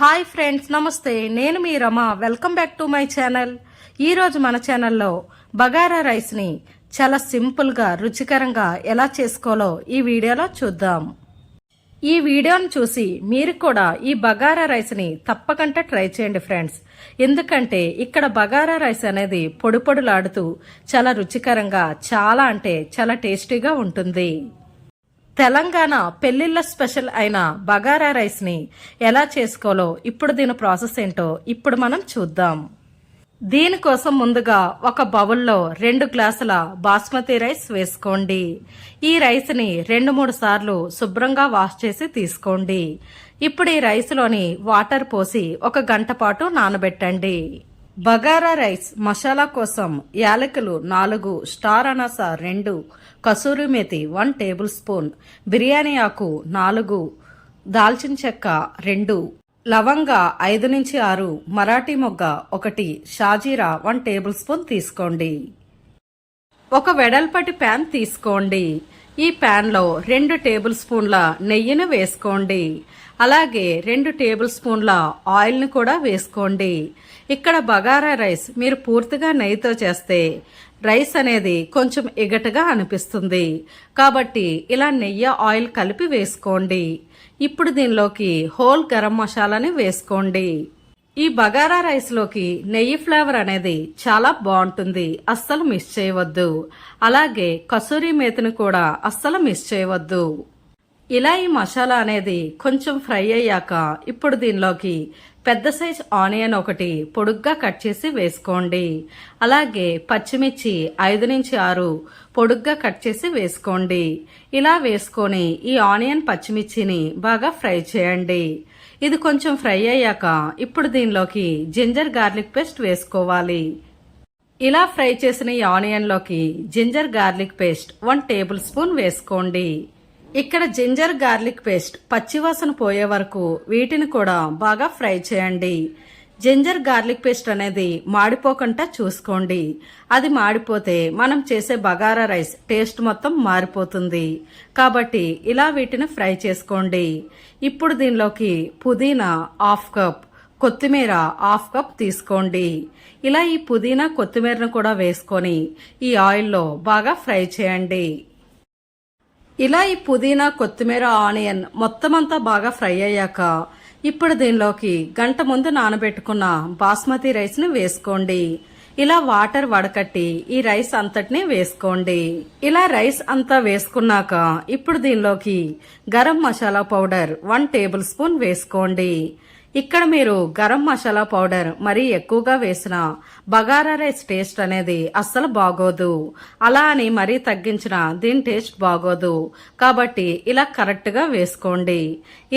Hi friends నమస్తే. నేను మీ Rama. Welcome back to my channel. ఈరోజు మన ఛానల్లో బగారా రైస్ని చాలా సింపుల్గా రుచికరంగా ఎలా చేసుకోవాలో ఈ వీడియోలో చూద్దాం. ఈ వీడియోను చూసి మీరు కూడా ఈ బగారా రైస్ని తప్పకుండా ట్రై చేయండి ఫ్రెండ్స్. ఎందుకంటే ఇక్కడ బగారా రైస్ అనేది పొడి చాలా రుచికరంగా చాలా అంటే చాలా టేస్టీగా ఉంటుంది. తెలంగాణ పెళ్ళిళ్ళ స్పెషల్ అయిన బగారా రైస్ని ఎలా చేసుకోవాలో ఇప్పుడు దీని ప్రాసెస్ ఏంటో ఇప్పుడు మనం చూద్దాం. దీనికోసం ముందుగా ఒక బౌల్లో రెండు గ్లాసుల బాస్మతి రైస్ వేసుకోండి. ఈ రైస్ని రెండు మూడు సార్లు శుభ్రంగా వాష్ చేసి తీసుకోండి. ఇప్పుడు ఈ రైస్లోని వాటర్ పోసి ఒక గంట పాటు నానబెట్టండి. బగారా రైస్ మసాలా కోసం యాలకులు నాలుగు స్టార్ అనాస రెండు kasuri methi one tablespoon biryani ఆకు నాలుగు దాల్చిన చెక్క రెండు లవంగ ఐదు నుంచి ఆరు మరాఠీ మొగ్గ ఒకటి షాజీరా వన్ టేబుల్ స్పూన్ తీసుకోండి. ఒక వెడల్పటి ప్యాన్ తీసుకోండి. ఈ ప్యాన్లో రెండు టేబుల్ స్పూన్ల నెయ్యిని వేసుకోండి. అలాగే రెండు టేబుల్ స్పూన్ల ఆయిల్ని కూడా వేసుకోండి. ఇక్కడ బగారా రైస్ మీరు పూర్తిగా నెయ్యితో చేస్తే రైస్ అనేది కొంచెం ఎగటగా అనిపిస్తుంది. కాబట్టి ఇలా నెయ్యి ఆయిల్ కలిపి వేసుకోండి. ఇప్పుడు దీనిలోకి హోల్ గరం మసాలాని వేసుకోండి. ఈ బగారా రైస్లోకి నెయ్యి ఫ్లేవర్ అనేది చాలా బాగుంటుంది. అస్సలు మిస్ చేయవద్దు. అలాగే కసూరి మేతను కూడా అస్సలు మిస్ చేయవద్దు. ఇలా ఈ మసాలా అనేది కొంచెం ఫ్రై అయ్యాక ఇప్పుడు దీనిలోకి పెద్ద సైజ్ ఆనియన్ ఒకటి పొడుగ్గా కట్ చేసి వేసుకోండి. అలాగే పచ్చిమిర్చి ఐదు నుంచి ఆరు పొడుగ్గా కట్ చేసి వేసుకోండి. ఇలా వేసుకొని ఈ ఆనియన్ పచ్చిమిర్చిని బాగా ఫ్రై చేయండి. ఇది కొంచెం ఫ్రై అయ్యాక ఇప్పుడు దీనిలోకి జింజర్ గార్లిక్ పేస్ట్ వేసుకోవాలి. ఇలా ఫ్రై చేసిన ఈ ఆనియన్లోకి ginger garlic paste one tablespoon వేసుకోండి. ఇక్కడ జింజర్ గార్లిక్ పేస్ట్ పచ్చివాసన పోయే వరకు వీటిని కూడా బాగా ఫ్రై చేయండి. జింజర్ గార్లిక్ పేస్ట్ అనేది మాడిపోకుండా చూసుకోండి. అది మాడిపోతే మనం చేసే బగారా రైస్ టేస్ట్ మొత్తం మారిపోతుంది. కాబట్టి ఇలా వీటిని ఫ్రై చేసుకోండి. ఇప్పుడు దీనిలోకి పుదీనా హాఫ్ కప్ కొత్తిమీర హాఫ్ కప్ తీసుకోండి. ఇలా ఈ పుదీనా కొత్తిమీరను కూడా వేసుకొని ఈ ఆయిల్లో బాగా ఫ్రై చేయండి. ఇలా ఈ పుదీనా కొత్తిమీర ఆనియన్ మొత్తం అంతా బాగా ఫ్రై అయ్యాక ఇప్పుడు దీనిలోకి గంట ముందు నానబెట్టుకున్న బాస్మతి రైస్ని వేసుకోండి. ఇలా వాటర్ వడకట్టి ఈ రైస్ అంతటిని వేసుకోండి. ఇలా రైస్ అంతా వేసుకున్నాక ఇప్పుడు దీనిలోకి garam masala powder one tablespoon వేసుకోండి. ఇక్కడ మీరు గరం మసాలా పౌడర్ మరీ ఎక్కువగా వేసిన బగారా రైస్ టేస్ట్ అనేది అస్సలు బాగోదు. అలా అని మరీ తగ్గించిన దీని టేస్ట్ బాగోదు. కాబట్టి ఇలా కరెక్ట్గా వేసుకోండి.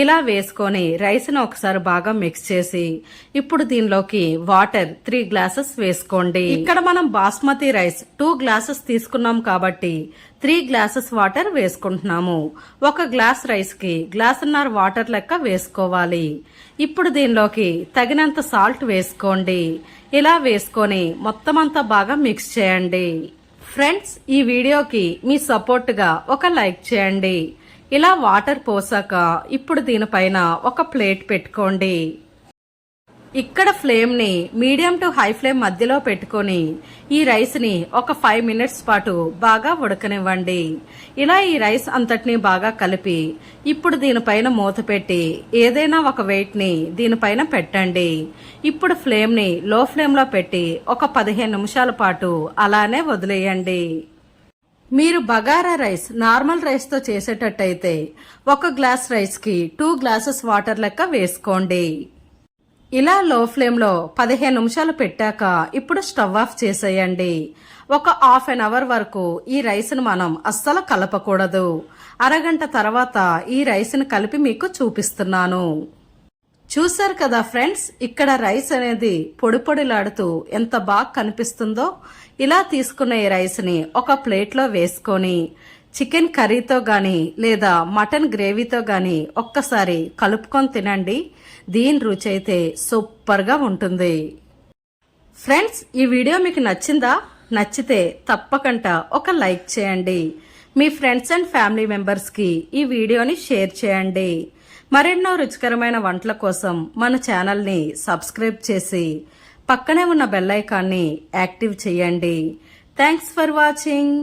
ఇలా వేసుకొని రైస్ను ఒకసారి బాగా మిక్స్ చేసి ఇప్పుడు దీనిలోకి వాటర్ త్రీ గ్లాసెస్ వేసుకోండి. ఇక్కడ మనం బాస్మతి రైస్ టూ గ్లాసెస్ తీసుకున్నాం కాబట్టి త్రీ గ్లాసెస్ వాటర్ వేసుకుంటున్నాము. ఒక గ్లాస్ రైస్కి గ్లాసున్నర వాటర్ లెక్క వేసుకోవాలి. ఇప్పుడు ఇప్పుడు దీనిలోకి తగినంత సాల్ట్ వేసుకోండి. ఇలా వేసుకొని మొత్తం అంతా బాగా మిక్స్ చేయండి. ఫ్రెండ్స్ ఈ వీడియోకి మీ సపోర్ట్గా ఒక లైక్ చేయండి. ఇలా వాటర్ పోసాక ఇప్పుడు దీనిపైన ఒక ప్లేట్ పెట్టుకోండి. ఇక్కడ ఫ్లేమ్ని మీడియం టు హై ఫ్లేమ్ మధ్యలో పెట్టుకొని ఈ రైస్ని ఒక ఫైవ్ మినిట్స్ పాటు బాగా ఉడకనివ్వండి. ఇలా ఈ రైస్ అంతటిని బాగా కలిపి ఇప్పుడు దీనిపైన మూత పెట్టి ఏదైనా ఒక వెయిట్ని దీనిపైన పెట్టండి. ఇప్పుడు ఫ్లేమ్ని లో ఫ్లేమ్లో పెట్టి ఒక పదిహేను నిమిషాల పాటు అలానే వదిలేయండి. మీరు బగారా రైస్ నార్మల్ రైస్తో చేసేటట్టయితే ఒక గ్లాస్ రైస్కి టూ గ్లాసెస్ వాటర్ లెక్క వేసుకోండి. ఇలా లో ఫ్లేమ్లో పదిహేను నిమిషాలు పెట్టాక ఇప్పుడు స్టవ్ ఆఫ్ చేసేయండి. ఒక హాఫ్ అన్ అవర్ వరకు ఈ రైస్ను మనం అస్సలు కలపకూడదు. అరగంట తర్వాత ఈ రైస్ను కలిపి మీకు చూపిస్తున్నాను. చూశారు కదా ఫ్రెండ్స్ ఇక్కడ రైస్ అనేది పొడి పొడిలాడుతూ ఎంత బాగా కనిపిస్తుందో ఇలా తీసుకున్న ఈ రైస్ని ఒక ప్లేట్లో వేసుకొని చికెన్ కర్రీతో కానీ లేదా మటన్ గ్రేవీతో కానీ ఒక్కసారి కలుపుకొని తినండి. దీని రుచి అయితే సూపర్గా ఉంటుంది. ఫ్రెండ్స్ ఈ వీడియో మీకు నచ్చిందా? నచ్చితే తప్పకుండా ఒక లైక్ చేయండి. మీ ఫ్రెండ్స్ అండ్ ఫ్యామిలీ మెంబర్స్కి ఈ వీడియోని షేర్ చేయండి. మరెన్నో రుచికరమైన వంటల కోసం మన ఛానల్ని సబ్స్క్రైబ్ చేసి పక్కనే ఉన్న బెల్ ఐకాన్ని యాక్టివ్ చేయండి. Thanks for watching.